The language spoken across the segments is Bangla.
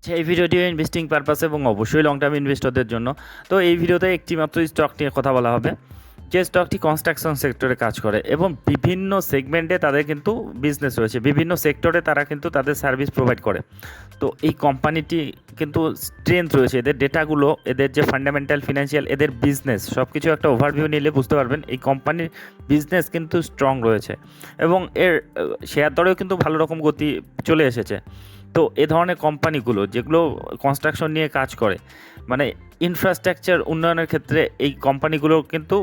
আচ্ছা, এই ভিডিওটি ইনভেস্টিং পারপাস এবং অবশ্যই লং টার্ম ইনভেস্টরদের জন্য। তো এই ভিডিওতে একটি মাত্র স্টক নিয়ে কথা বলা হবে। যে স্টকটি কনস্ট্রাকশন সেক্টরে কাজ করে এবং বিভিন্ন সেগমেন্টে তাদের কিন্তু বিজনেস রয়েছে। বিভিন্ন সেক্টরে তারা কিন্তু তাদের সার্ভিস প্রোভাইড করে। তো এই কোম্পানিটি কিন্তু স্ট্রেংথ রয়েছে। এদের ডেটাগুলো এদের যে ফান্ডামেন্টাল ফিনান্সিয়াল এদের বিজনেস সব কিছু একটা ওভারভিউ নিলে বুঝতে পারবেন এই কোম্পানির বিজনেস কিন্তু স্ট্রং রয়েছে। এবং এর শেয়ার দরেও কিন্তু ভালো রকম গতি চলে এসেছে। তো এ ধরনের কোম্পানিগুলো যেগুলো কনস্ট্রাকশন নিয়ে কাজ করে মানে ইনফ্রাস্ট্রাকচার উন্নয়নের ক্ষেত্রে এই কোম্পানিগুলো কিন্তু,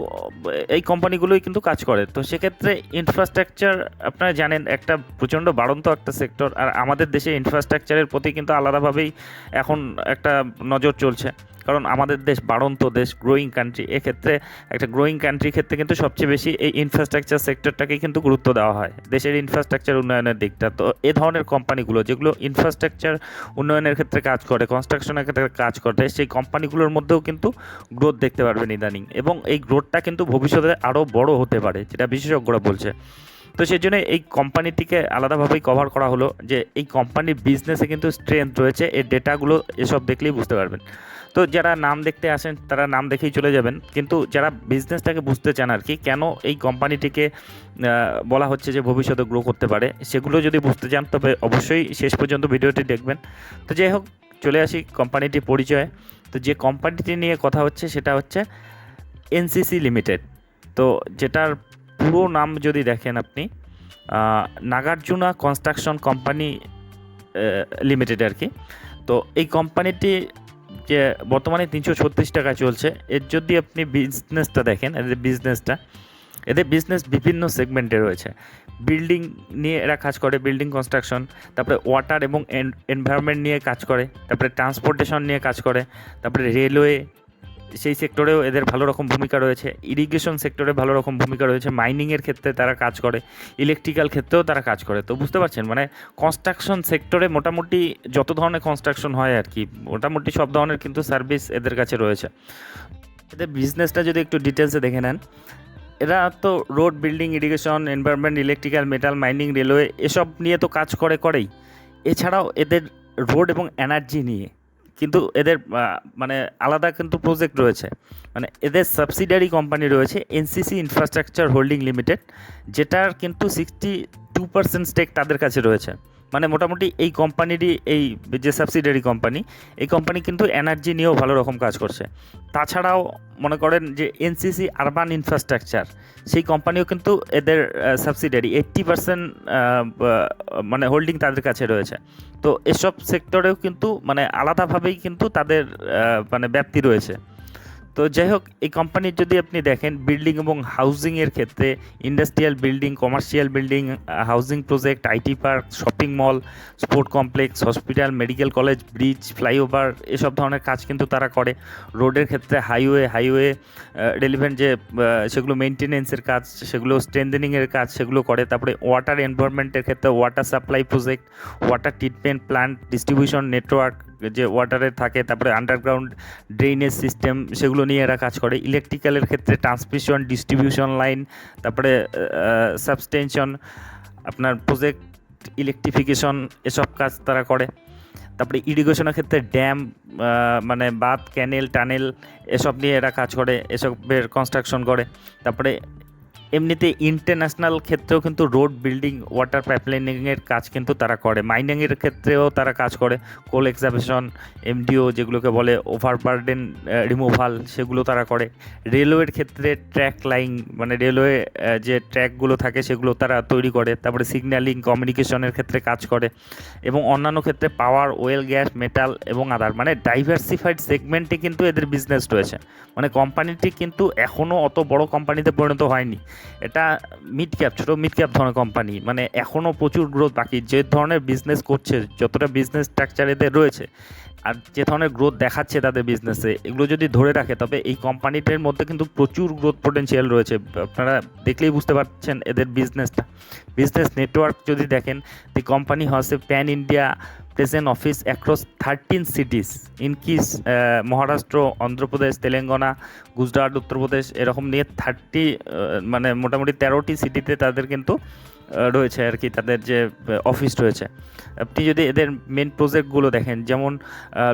এই কোম্পানিগুলোই কিন্তু কাজ করে। তো সেক্ষেত্রে ইনফ্রাস্ট্রাকচার আপনারা জানেন একটা প্রচণ্ড বাড়ন্ত একটা সেক্টর আর আমাদের দেশে ইনফ্রাস্ট্রাকচারের প্রতি কিন্তু আলাদাভাবেই এখন একটা নজর চলছে। কারণ আমাদের দেশ বাড়ন্ত দেশ গ্রোয়িং কান্ট্রি এক্ষেত্রে একটা গ্রোয়িং কান্ট্রির ক্ষেত্রে কিন্তু সবচেয়ে বেশি এই ইনফ্রাস্ট্রাকচার সেক্টরটাকে কিন্তু গুরুত্ব দেওয়া হয়। দেশের ইনফ্রাস্ট্রাকচার উন্নয়নের দিকটা। তো এ ধরনের কোম্পানিগুলো যেগুলো ইনফ্রাস্ট্রাকচার উন্নয়নের ক্ষেত্রে কাজ করে কনস্ট্রাকশনের ক্ষেত্রে কাজ করে, সেই কোম্পানিগুলোর মধ্যেও কিন্তু গ্রোথ দেখতে পারবেন ইদানিং। এবং এই গ্রোথটা কিন্তু ভবিষ্যতে আরও বড় হতে পারে, যেটা বিশেষজ্ঞরা বলছে। তো সেই জন্য এই কোম্পানিটিকে আলাদাভাবেই কভার করা হলো যে এই কোম্পানির বিজনেসে কিন্তু স্ট্রেংথ রয়েছে, এর ডেটাগুলো এসব দেখলেই বুঝতে পারবেন। তো যারা নাম দেখতে আসেন, তারা নাম দেখেই চলে যাবেন। কিন্তু যারা বিজনেসটাকে বুঝতে চান আর কি, কেন এই কোম্পানিটিকে বলা হচ্ছে যে ভবিষ্যতে গ্রো করতে পারে, সেগুলো যদি বুঝতে চান, তবে অবশ্যই শেষ পর্যন্ত ভিডিওটি দেখবেন। তো যাই হোক, চলে আসি কোম্পানিটির পরিচয়। তো যে কোম্পানিটি নিয়ে কথা হচ্ছে, সেটা হচ্ছে এনসিসি লিমিটেড তো যেটার পুরো নাম যদি দেখেন আপনি নাগার্জুনা কনস্ট্রাকশন কোম্পানি লিমিটেড আর কি। তো এই কোম্পানিটি, যে বর্তমানে তিনশো ছত্রিশ টাকা চলছে, এর যদি আপনি বিজনেসটা দেখেন, এদের বিজনেসটা, এদের বিজনেস বিভিন্ন সেগমেন্টে রয়েছে। বিল্ডিং নিয়ে এরা কাজ করে, বিল্ডিং কনস্ট্রাকশন, তারপরে ওয়াটার এবং এনভায়রনমেন্ট নিয়ে কাজ করে, তারপরে ট্রান্সপোর্টেশন নিয়ে কাজ করে, তারপরে রেলওয়ে সেই সেক্টরেও এদের ভালো রকম ভূমিকা রয়েছে। ইরিগেশন সেক্টরে ভালো রকম ভূমিকা রয়েছে। মাইনিংয়ের ক্ষেত্রে তারা কাজ করে। ইলেকট্রিক্যাল ক্ষেত্রেও তারা কাজ করে। তো বুঝতে পারছেন? মানে কনস্ট্রাকশন সেক্টরে মোটামুটি যত ধরনের কনস্ট্রাকশন হয় আর কি, মোটামুটি সব ধরনের কিন্তু সার্ভিস এদের কাছে রয়েছে। এদের বিজনেসটা যদি একটু ডিটেলসে দেখে নেন, এরা তো road building irrigation environment electrical metal mining railway এসব নিয়ে তো কাজ করে করেই। এছাড়াও এদের রোড এবং এনার্জি নিয়ে কিন্তু এদের মানে আলাদা কিন্তু প্রজেক্ট রয়েছে। মানে এদের সাবসিডারি কোম্পানি রয়েছে এনসিসি ইনফ্রাস্ট্রাকচার হোল্ডিং লিমিটেড যেটার কিন্তু সিক্সটি টু পার্সেন্ট স্টেক তাদের কাছে রয়েছে। মানে মোটামুটি এই কোম্পানিরই এই যে সাবসিডারি কোম্পানি এই কোম্পানি কিন্তু এনার্জি নিয়েও ভালো রকম কাজ করছে। তাছাড়াও মনে করেন যে এনসিসি আরবান ইনফ্রাস্ট্রাকচার সেই কোম্পানিও কিন্তু এদের সাবসিডারি এইট্টি পার্সেন্ট মানে হোল্ডিং তাদের কাছে রয়েছে। তো এসব সেক্টরেও কিন্তু মানে আলাদাভাবেই কিন্তু তাদের মানে ব্যাপ্তি রয়েছে। তো যাই হোক এই কোম্পানির যদি আপনি দেখেন বিল্ডিং এবং হাউজিংয়ের ক্ষেত্রে industrial building commercial building housing project IT park shopping mall sport complex hospital medical college bridge flyover এসব ধরনের কাজ কিন্তু তারা করে। রোডের ক্ষেত্রে হাইওয়ে হাইওয়ে রেলিভেন্ট যে সেগুলো মেনটেনেন্সের কাজ, সেগুলো স্ট্রেন্থেনিংয়ের কাজ, সেগুলো করে। তারপরে ওয়াটার এনভায়রনমেন্টের ক্ষেত্রে water supply project water treatment plant distribution network যে ওয়াটারে থাকে, তারপরে আন্ডারগ্রাউন্ড ড্রেনেজ সিস্টেম সেগুলো নিয়ে এরা কাজ করে। ইলেকট্রিক্যালের ক্ষেত্রে ট্রান্সমিশন ডিস্ট্রিবিউশন লাইন তারপরে সাবস্টেনশন আপনার প্রজেক্ট ইলেকট্রিফিকেশন এসব কাজ তারা করে। তারপরে ইরিগেশনের ক্ষেত্রে ড্যাম মানে বাঁধ ক্যানেল টানেল এসব নিয়ে এরা কাজ করে এসবের কনস্ট্রাকশন করে। তারপরে এমনিতে ইন্টারন্যাশনাল ক্ষেত্রেও কিন্তু রোড বিল্ডিং ওয়াটার পাইপলাইনিংয়ের কাজ কিন্তু তারা করে। মাইনিংয়ের ক্ষেত্রেও তারা কাজ করে। কোল এক্সাবিশন এমডিও যেগুলোকে বলে ওভারবার্ডেন রিমুভাল সেগুলো তারা করে। রেলওয়ের ক্ষেত্রে ট্র্যাক লাইন মানে রেলওয়ে যে ট্র্যাকগুলো থাকে সেগুলো তারা তৈরি করে। তারপরে সিগন্যালিং কমিউনিকেশনের ক্ষেত্রে কাজ করে। এবং অন্যান্য ক্ষেত্রে পাওয়ার ওয়েল গ্যাস মেটাল এবং আদার মানে ডাইভার্সিফাইড সেগমেন্টে কিন্তু এদের বিজনেস রয়েছে। মানে কোম্পানিটি কিন্তু এখনও অত বড় কোম্পানিতে পরিণত হয়নি। এটা মিড ক্যাপ ছোটো মিড ক্যাপ ধরনের কোম্পানি মানে এখনও প্রচুর গ্রোথ বাকি। যে ধরনের বিজনেস করছে, যতটা বিজনেস স্ট্রাকচার এদের রয়েছে, আর যে ধরনের গ্রোথ দেখাচ্ছে তাদের বিজনেসে এগুলো যদি ধরে রাখে, তবে এই কোম্পানিটার মধ্যে কিন্তু প্রচুর গ্রোথ পোটেন্সিয়াল রয়েছে। আপনারা দেখলেই বুঝতে পারছেন এদের বিজনেসটা বিজনেস নেটওয়ার্ক যদি দেখেন the company a pan India present office across thirteen cities ইনকিস Maharashtra Andhra Pradesh Telangana Gujarat Uttar Pradesh এরকম নিয়ে থার্টি মানে মোটামুটি তেরোটি সিটিতে তাদের কিন্তু রয়েছে আর কি, তাদের যে অফিস রয়েছে। আপনি যদি এদের মেন প্রজেক্টগুলো দেখেন, যেমন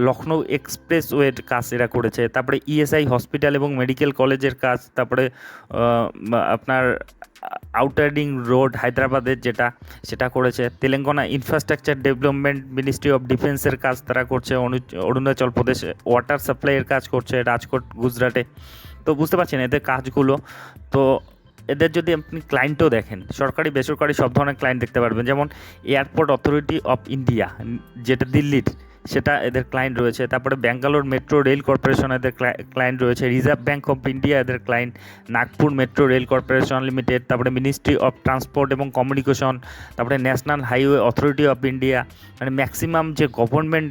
লখনৌ এক্সপ্রেস ওয়ের কাজ এরা করেছে, তারপরে ইএসআই হসপিটাল এবং মেডিকেল কলেজের কাজ, তারপরে আপনার আউটার রিং রোড হায়দ্রাবাদের যেটা, সেটা করেছে। Telangana infrastructure development ministry of ডিফেন্সের কাজ তারা করছে অরুণাচল প্রদেশে ওয়াটার সাপ্লাইয়ের কাজ করছে, রাজকোট, গুজরাটে। তো বুঝতে পারছেন এদের কাজগুলো। তো এদের যদি আপনি ক্লায়েন্টও দেখেন, সরকারি, বেসরকারি সব ধরনের ক্লায়েন্ট দেখতে পারবেন। যেমন এয়ারপোর্ট অথরিটি অফ ইন্ডিয়া যেটা দিল্লির, সেটা এদের ক্লায়েন্ট রয়েছে। তারপরে ব্যাঙ্গালোর মেট্রো রেল কর্পোরেশন এদের ক্লায়েন্ট রয়েছে। রিজার্ভ ব্যাঙ্ক অফ ইন্ডিয়া এদের client Nagpur metro rail corporation limited তারপরে মিনিস্ট্রি অফ ট্রান্সপোর্ট এবং কমিউনিকেশন তারপরে national highway authority of India মানে ম্যাক্সিমাম যে গভর্নমেন্ট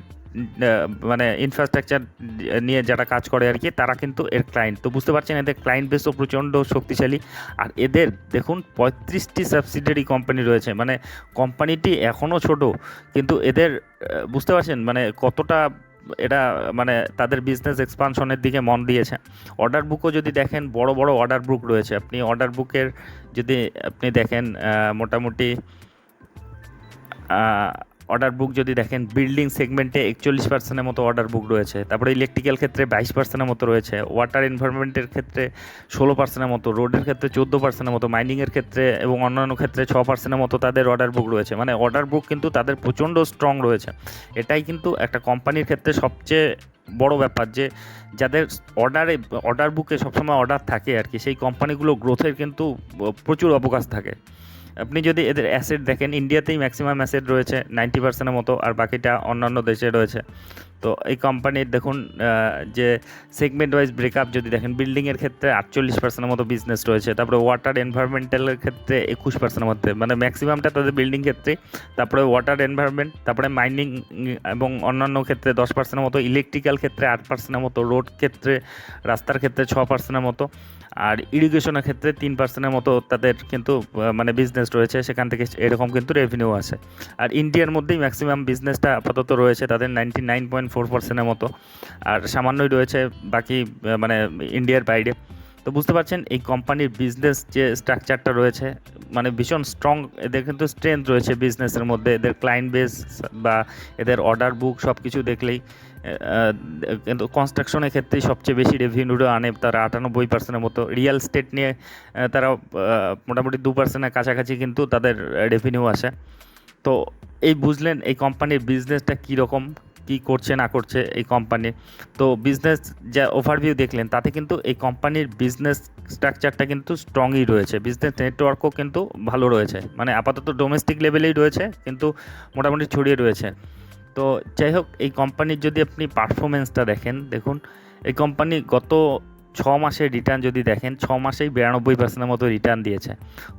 মানে ইনফ্রাস্ট্রাকচার নিয়ে যারা কাজ করে আর কি, তারা কিন্তু এর ক্লায়েন্ট তো বুঝতে পারছেন, এদের ক্লায়েন্ট বেসও প্রচণ্ড শক্তিশালী। আর এদের দেখুন, পঁয়ত্রিশটি সাবসিডিয়ারি কোম্পানি রয়েছে। মানে কোম্পানিটি এখনও ছোট, কিন্তু এদের বুঝতে পারছেন মানে কতটা এটা মানে তাদের বিজনেস এক্সপানশনের দিকে মন দিয়েছে। অর্ডার বুকও যদি দেখেন, বড় বড় অর্ডার বুক রয়েছে। আপনি অর্ডার বুকের যদি আপনি দেখেন মোটামুটি অর্ডার বুক যদি দেখেন বিল্ডিং সেগমেন্টে একচল্লিশ পার্সেন্টের মতো অর্ডার বুক রয়েছে। তারপরে ইলেকট্রিক্যাল ক্ষেত্রে বাইশ পার্সেন্টের মতো রয়েছে। ওয়াটার এনভায়রনমেন্টের ক্ষেত্রে ষোলো পার্সেন্টের মতো রোডের ক্ষেত্রে চোদ্দ পার্সেন্টের মতো মাইনিংয়ের ক্ষেত্রে এবং অন্যান্য ক্ষেত্রে ছ পার্সেন্টের মতো তাদের অর্ডার বুক রয়েছে। মানে অর্ডার বুক কিন্তু তাদের প্রচণ্ড স্ট্রং রয়েছে। এটাই কিন্তু একটা কোম্পানির ক্ষেত্রে সবচেয়ে বড় ব্যাপার যে, যাদের অর্ডারে অর্ডার বুকে সবসময় অর্ডার থাকে আর কি, সেই কোম্পানিগুলো গ্রোথের কিন্তু প্রচুর অবকাশ থাকে। আপনি যদি এদের অ্যাসেট দেখেন ইন্ডিয়াতেই ম্যাক্সিমাম অ্যাসেট রয়েছে নাইনটি পার্সেন্টের মতো, আর বাকিটা অন্যান্য দেশে রয়েছে। তো এই কোম্পানির দেখুন যে সেগমেন্ট ওয়াইজ ব্রেকআপ যদি দেখেন বিল্ডিংয়ের ক্ষেত্রে আটচল্লিশ পার্সেন্টের মতো বিজনেস রয়েছে, তারপরে ওয়াটার এনভায়রনমেন্টালের ক্ষেত্রে একুশ পার্সেন্টের মধ্যে মানে ম্যাক্সিমামটা তাদের বিল্ডিং ক্ষেত্রে, তারপরে ওয়াটার এনভায়রনমেন্ট তারপরে মাইনিং এবং অন্যান্য ক্ষেত্রে দশ পার্সেন্টের মতো ইলেকট্রিক্যাল ক্ষেত্রে আট পার্সেন্টের মতো রোড ক্ষেত্রে, রাস্তার ক্ষেত্রে ছ পার্সেন্টের মতো, আর ইরিগেশনের ক্ষেত্রে তিন পার্সেন্টের মতো তাদের কিন্তু মানে বিজনেস রয়েছে, সেখান থেকে এরকম কিন্তু রেভিনিউ আসে। আর ইন্ডিয়ার মধ্যেই ম্যাক্সিমাম বিজনেসটা আপাতত রয়েছে, তাদের নাইনটি নাইন পয়েন্ট ফোর পার্সেন্টের মতো। আর সামান্যই রয়েছে বাকি মানে ইন্ডিয়ার বাইরে। তো বুঝতে পারছেন, এই কোম্পানির বিজনেস যে স্ট্রাকচারটা রয়েছে মানে ভীষণ স্ট্রং এদের কিন্তু স্ট্রেংথ রয়েছে বিজনেসের মধ্যে। এদের ক্লায়েন্ট বেস বা এদের অর্ডার বুক সব কিছু দেখলেই কিন্তু কনস্ট্রাকশনের ক্ষেত্রেই সবচেয়ে বেশি রেভিনিউ আনে তারা আটানব্বই পার্সেন্টের মতো। রিয়েল স্টেট নিয়ে তারা মোটামুটি দু পার্সেন্টের কাছাকাছি কিন্তু তাদের রেভিনিউ আসে। তো এই বুঝলেন, এই কোম্পানির বিজনেসটা কীরকম? কী করছে, না করছে এই কোম্পানি তো বিজনেস যা ওভারভিউ দেখলেন, তাতে কিন্তু এই কোম্পানির বিজনেস স্ট্রাকচারটা কিন্তু স্ট্রংই রয়েছে। বিজনেস নেটওয়ার্কও কিন্তু ভালো রয়েছে। মানে আপাতত ডোমেস্টিক লেভেলেই রয়েছে, কিন্তু মোটামুটি ছড়িয়ে রয়েছে। তো যাই হোক, এই কোম্পানির যদি আপনি পারফরমেন্সটা দেখেন, দেখুন, এই কোম্পানি গত ছ মাসের রিটার্ন যদি দেখেন ছ মাসেই বিরানব্বই পার্সেন্টের মতো রিটার্ন দিয়েছে।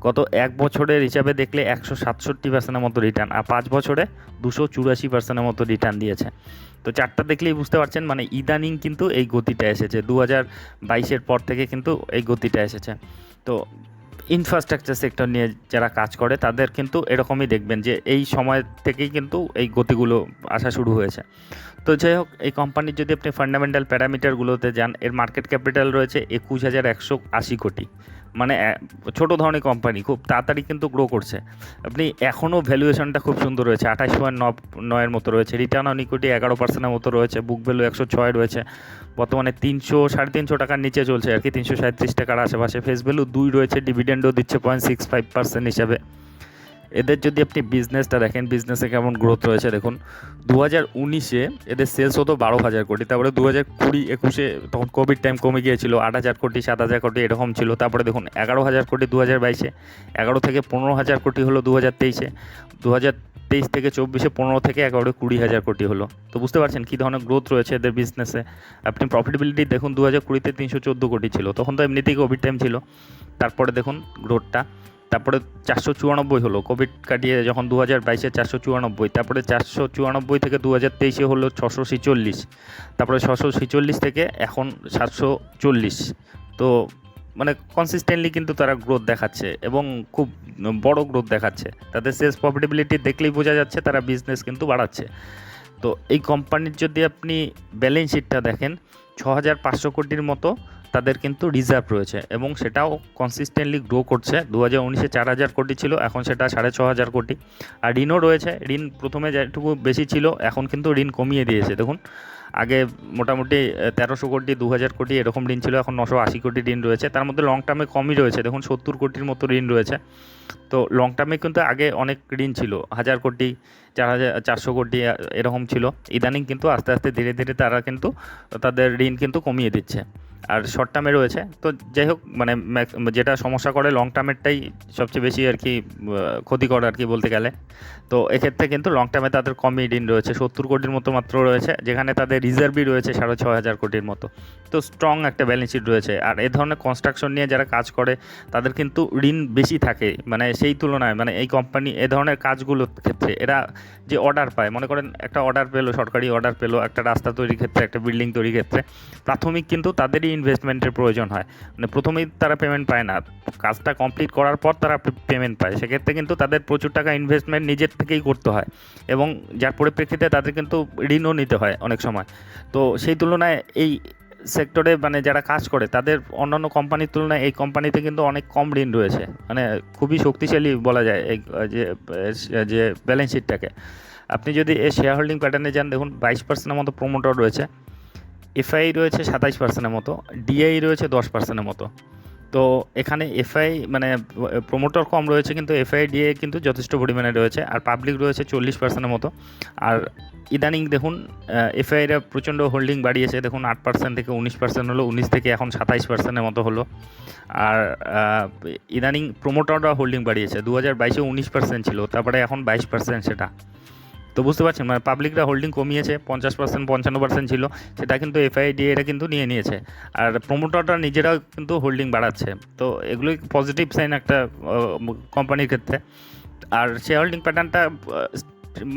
গত এক বছরের হিসাবে দেখলে একশো সাতষট্টি পার্সেন্টের মতো রিটার্ন আর পাঁচ বছরে দুশো চুরাশি পার্সেন্টের মতো রিটার্ন দিয়েছে। তো চারটা দেখলেই বুঝতে পারছেন মানে ইদানিং কিন্তু এই গতিটা এসেছে। দু হাজার বাইশের পর থেকে কিন্তু এই গতিটা এসেছে। তো ইনফ্রাস্ট্রাকচার সেক্টর নিয়ে যারা কাজ করে, তাদের কিন্তু এরকমই দেখবেন যে এই সময় থেকেই কিন্তু এই গতিগুলো আসা শুরু হয়েছে। তো যাই হোক, এই কোম্পানির যদি আপনি ফান্ডামেন্টাল প্যারামিটারগুলোতে যান, এর মার্কেট ক্যাপিটাল রয়েছে একুশ হাজার একশো আশি কোটি। মানে ছোট ধরনের কোম্পানি খুব তাড়াতাড়ি কিন্তু গ্রো করছে। আপনি এখনও ভ্যালুয়েশনটা খুব সুন্দর রয়েছে, আঠাশ পয়েন্ট নয়ের মতো রয়েছে। রিটার্ন অন ইকুইটি এগারো পার্সেন্টের মতো রয়েছে বুক ভ্যালু একশো ছয় রয়েছে। বর্তমানে তিনশো, সাড়ে তিনশো টাকার নিচে চলছে আর কি, তিনশো সাঁত্রিশ টাকার আশেপাশে। ফেস ভ্যালু দুই রয়েছে ডিভিডেন্ডও দিচ্ছে পয়েন্ট সিক্স ফাইভ পার্সেন্ট হিসাবে। এদের যদি আপনি বিজনেসটা দেখেন বিজনেসে কেমন গ্রোথ রয়েছে দেখুন দু হাজার উনিশে এদের সেলস হতো বারো হাজার কোটি, তারপরে দু হাজার কুড়ি একুশে তখন কোভিড টাইম কমে গিয়েছিল, আট হাজার কোটি, সাত হাজার কোটি, এরকম ছিল, তারপরে দেখুন, এগারো হাজার কোটি দু হাজার বাইশে, এগারো থেকে পনেরো হাজার কোটি হলো দু হাজার তেইশে দু হাজার তেইশ থেকে চব্বিশে পনেরো থেকে এগারো কুড়ি হাজার কোটি হলো। তো বুঝতে পারছেন কী ধরনের গ্রোথ রয়েছে এদের বিজনেসে আপনি প্রফিটেবিলিটি দেখুন দু হাজার কুড়িতে তিনশো চোদ্দ কোটি ছিল, তখন তো এমনিতেই কোভিড টাইম ছিল। তারপরে দেখুন গ্রোথটা তারপরে চারশো চুরানব্বই হলো। কোভিড কাটিয়ে যখন দু হাজার বাইশে চারশো চুরানব্বই তারপরে চারশো চুরানব্বই থেকে দু হাজার তেইশে হলো ছশো ছিচল্লিশ, তারপরে ছশো ছিচল্লিশ থেকে এখন সাতশো চল্লিশ। তো মানে কনসিস্টেন্টলি কিন্তু তারা গ্রোথ দেখাচ্ছে এবং খুব বড় গ্রোথ দেখাচ্ছে। তাদের সেলস প্রফিটেবিলিটি দেখলেই বোঝা যাচ্ছে, তারা বিজনেস কিন্তু বাড়াচ্ছে। তো এই কোম্পানির যদি আপনি ব্যালেন্স শিটটা দেখেন ছ হাজার পাঁচশো কোটির মতো তাদের কিন্তু রিজার্ভ রয়েছে এবং সেটাও কনসিস্টেন্টলি গ্রো করছে। দু হাজার উনিশে চার হাজার কোটি ছিল, এখন সেটা সাড়ে ছ হাজার কোটি। আর ঋণও রয়েছে, ঋণ প্রথমে যেটুকু বেশি ছিল, এখন কিন্তু ঋণ কমিয়ে দিয়েছে। দেখুন, আগে মোটামুটি তেরোশো কোটি দু হাজার কোটি এরকম ঋণ ছিল, এখন নশো আশি কোটি ঋণ রয়েছে। তার মধ্যে লং টার্মে কমই রয়েছে। দেখুন, সত্তর কোটির মতো ঋণ রয়েছে। তো লং টার্মে কিন্তু আগে অনেক ঋণ ছিল, হাজার কোটি, চার হাজার, চারশো কোটি এরকম ছিল। ইদানিং কিন্তু আস্তে আস্তে ধীরে ধীরে তারা কিন্তু, তাদের ঋণ কিন্তু কমিয়ে দিচ্ছে। আর শর্ট টার্মে রয়েছে। তো যাই হোক মানে যেটা সমস্যা করে লং টার্মেরটাই সবচেয়ে বেশি আর কি ক্ষতিকর আর কি বলতে গেলে। তো এক্ষেত্রে কিন্তু লং টার্মে তাদের কমই ঋণ রয়েছে, সত্তর কোটির মতো মাত্র রয়েছে, যেখানে তাদের রিজার্ভই রয়েছে সাড়ে ছ হাজার কোটির মতো। তো স্ট্রং একটা ব্যালেন্স শিট রয়েছে। আর এ ধরনের কনস্ট্রাকশন নিয়ে যারা কাজ করে, তাদের কিন্তু ঋণ বেশি থাকে মানে সেই তুলনায় মানে এই কোম্পানি এ ধরনের কাজগুলোর ক্ষেত্রে এরা যে অর্ডার পায়, মনে করেন একটা অর্ডার পেল, সরকারি অর্ডার পেল, একটা রাস্তা তৈরির ক্ষেত্রে, একটা বিল্ডিং তৈরির ক্ষেত্রে, প্রাথমিক কিন্তু তাদেরই ইনভেস্টমেন্টের প্রয়োজন হয়। মানে প্রথমেই তারা পেমেন্ট পায় না। কাজটা কমপ্লিট করার পর তারা পেমেন্ট পায়। সেক্ষেত্রে কিন্তু তাদের প্রচুর টাকা ইনভেস্টমেন্ট নিজের থেকেই করতে হয় এবং যার পরিপ্রেক্ষিতে তাদের কিন্তু ঋণও নিতে হয় অনেক সময়। তো সেই তুলনায় এই সেক্টরে মানে যারা কাজ করে, তাদের অন্যান্য কোম্পানির তুলনায় এই কোম্পানিতে কিন্তু অনেক কম ঋণ রয়েছে। মানে খুবই শক্তিশালী বলা যায় এই, যে যে ব্যালেন্স শিটটাকে আপনি যদি এই শেয়ার হোল্ডিং প্যাটার্নে যান, দেখুন বাইশ পার্সেন্টের মতো প্রোমোটার রয়েছে। এফআই রয়েছে সাতাইশ পার্সেন্টের মতো, ডিআই রয়েছে দশ পার্সেন্টের মতো। তো এখানে এফআই মানে প্রোমোটার কম রয়েছে কিন্তু এফআই ডিএ কিন্তু যথেষ্ট পরিমাণে রয়েছে, আর পাবলিক রয়েছে চল্লিশ পার্সেন্টের মতো। আর ইদানিং দেখুন এফআইরা প্রচণ্ড হোল্ডিং বাড়িয়েছে, দেখুন আট পার্সেন্ট থেকে উনিশ পার্সেন্ট হলো, উনিশ থেকে এখন সাতাইশ পার্সেন্টের মতো হলো। আর ইদানিং প্রোমোটাররা হোল্ডিং বাড়িয়েছে, দু হাজার বাইশে উনিশ পার্সেন্ট ছিল, তারপরে এখন বাইশ পার্সেন্ট সেটা। তো বুঝতে পারছেন মানে পাবলিকরা হোল্ডিং কমিয়েছে, পঞ্চাশ পার্সেন্ট পঞ্চান্ন পার্সেন্ট ছিল, সেটা কিন্তু এফআইডি এরা কিন্তু নিয়ে নিয়েছে। আর প্রোমোটাররা নিজেরাও কিন্তু হোল্ডিং বাড়াচ্ছে। তো এগুলোই পজিটিভ সাইন একটা কোম্পানির ক্ষেত্রে। আর শেয়ার হোল্ডিং প্যাটার্নটা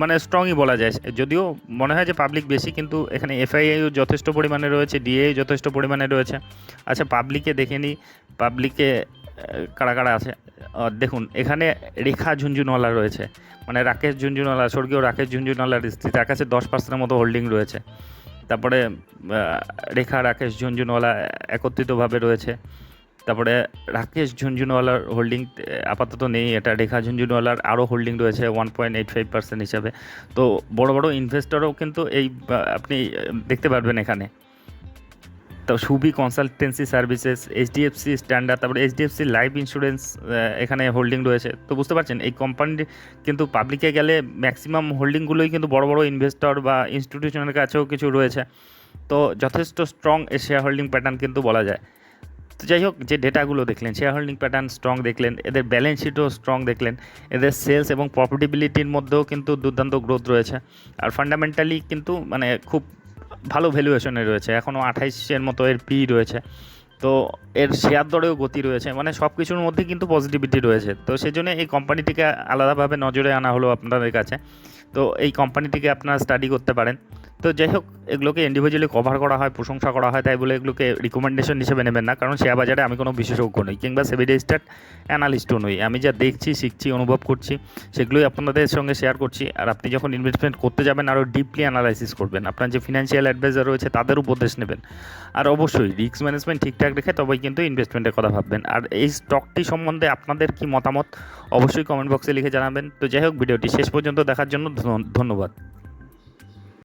মানে স্ট্রংই বলা যায়। যদিও মনে হয় যে পাবলিক বেশি, কিন্তু এখানে এফআইআইও যথেষ্ট পরিমাণে রয়েছে ডিএ যথেষ্ট পরিমাণে রয়েছে। আচ্ছা পাবলিকে দেখে নিই। পাবলিকে কারা কারা আছে। দেখুন, এখানে রেখা ঝুনঝুনওয়ালা রয়েছে। মানে রাকেশ ঝুনঝুনওয়ালা, স্বর্গীয় রাকেশ ঝুনঝুনওয়ালার স্ত্রী তার কাছে দশ পার্সেন্টের মতো হোল্ডিং রয়েছে। তারপরে রেখা রাকেশ ঝুনঝুনওয়ালা একত্রিতভাবে রয়েছে। তারপরে রাকেশ ঝুনঝুনওয়ালার হোল্ডিং আপাতত নেই এটা। রেখা ঝুনঝুনওয়ালার আরও হোল্ডিং রয়েছে one point eight five percent হিসাবে। তো বড় বড় ইনভেস্টরও কিন্তু এই আপনি দেখতে পারবেন এখানে। তো সুবি কনসালটেন্সি সার্ভিসেস, এইচডিএফসি স্ট্যান্ডার্ড, তারপরে এইচডিএফসি লাইফ ইন্স্যুরেন্স এখানে হোল্ডিং রয়েছে। তো বুঝতে পারছেন, এই কোম্পানির কিন্তু পাবলিকে গেলে ম্যাক্সিমাম হোল্ডিংগুলোই কিন্তু বড় বড় ইনভেস্টর বা ইনস্টিটিউশনের কাছেও কিছু রয়েছে। তো যথেষ্ট স্ট্রং শেয়ার হোল্ডিং প্যাটার্ন কিন্তু বলা যায়। তো যাই হোক, যে ডেটাগুলো দেখলেন শেয়ার হোল্ডিং প্যাটার্ন স্ট্রং দেখলেন, এদের ব্যালেন্স শিটও স্ট্রং দেখলেন, এদের সেলস এবং প্রফিটেবিলিটির মধ্যেও কিন্তু দুর্দান্ত গ্রোথ রয়েছে। আর ফান্ডামেন্টালি কিন্তু মানে খুব ভালো ভ্যালুয়েশনে রয়েছে। এখনও আঠাইশের মতো এর পি রয়েছে। তো এর শেয়ার দরেও গতি রয়েছে। মানে সব কিছুর মধ্যে কিন্তু পজিটিভিটি রয়েছে। তো সেই জন্য এই কোম্পানিটিকে আলাদাভাবে নজরে আনা হলো আপনাদের কাছে। তো এই কোম্পানিটিকে আপনারা স্টাডি করতে পারেন। তো যাই হোক, এগুলোকে ইন্ডিভিজুয়ালি কভার করা হয়, প্রশংসা করা হয়, তাই বলে এগুলোকে রিকমেন্ডেশন হিসেবে নেবেন না। কারণ শেয়ার বাজারে আমি কোনো বিশেষজ্ঞ নই, কিংবা সেবি রেজিস্টার্ড অ্যানালিস্টও নই। আমি যা দেখছি, শিখছি, অনুভব করছি, সেগুলোই আপনাদের সঙ্গে শেয়ার করছি। আর আপনি যখন ইনভেস্টমেন্ট করতে যাবেন, আরও ডিপলি অ্যানালাইসিস করবেন। আপনার যে ফিনান্সিয়াল অ্যাডভাইজার রয়েছে, তাদের উপদেশ নেবেন। আর অবশ্যই রিস্ক ম্যানেজমেন্ট ঠিকঠাক রেখে তবেই কিন্তু ইনভেস্টমেন্টের কথা ভাববেন। আর এই স্টকটি সম্বন্ধে আপনাদের কি মতামত, অবশ্যই কমেন্ট বক্সে লিখে জানাবেন। তো যাই হোক, ভিডিওটি শেষ পর্যন্ত দেখার জন্য ধন্য- ধন্যবাদ।